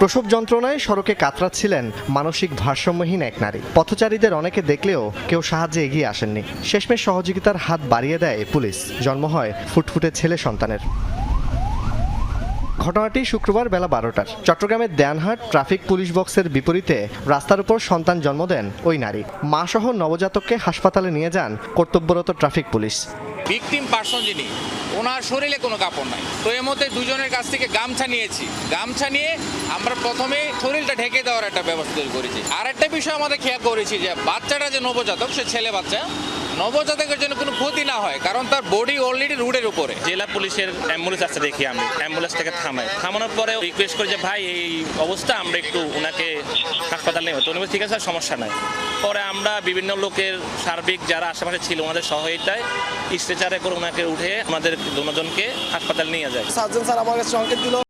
প্রসব যন্ত্রণায় সড়কে কাতরাচ্ছিলেন মানসিক ভারসাম্যহীন এক নারী। পথচারীদের অনেকে দেখলেও কেউ সাহায্যে এগিয়ে আসেননি। শেষমেশ সহযোগিতার হাত বাড়িয়ে দেয় পুলিশ। জন্ম হয় ফুটফুটে ছেলে সন্তানের। ঘটনাটি শুক্রবার বেলা বারোটার। চট্টগ্রামের দেয়ানহাট ট্রাফিক পুলিশ বক্সের বিপরীতে রাস্তার উপর সন্তান জন্ম দেন ওই নারী। মা সহ নবজাতককে হাসপাতালে নিয়ে যান কর্তব্যরত ট্রাফিক পুলিশ। ভিকটিম পার্সন যিনি, ওনার শরীরে কোনো কাপড় নাই। তো এর মধ্যে দুজনের কাছ থেকে গামছা নিয়েছি। গামছা নিয়ে আমরা প্রথমে শরীরটা ঢেকে দেওয়ার একটা ব্যবস্থা তৈরি করেছি। আর একটা বিষয় আমাদের খেয়াল করেছি যে বাচ্চাটা যে নবজাতক, সে ছেলে বাচ্চা নবজাতকের জন্য কোনো ক্ষতি না হয় কারণ তার বডি অলরেডি রুটের উপরে। জেলা পুলিশের অ্যাম্বুলেন্স আসতে দেখি আমি। অ্যাম্বুলেন্সটাকে থামাই থামানোর পরে রিকোয়েস্ট করি যে ভাই এই অবস্থা আমরা একটু ওনাকে হাসপাতালে নেব তো উনি ঠিক আছে সমস্যা নাই। পরে আমরা বিভিন্ন লোকের সার্বিক যারা আশেপাশে ছিল ওনাদের সহায়তায় স্ট্রেচারে করে ওনাকে উঠে আমাদের দুজনকে হাসপাতাল নিয়ে যায়। সার্জন স্যার আমার কাছে সংকেত দিল।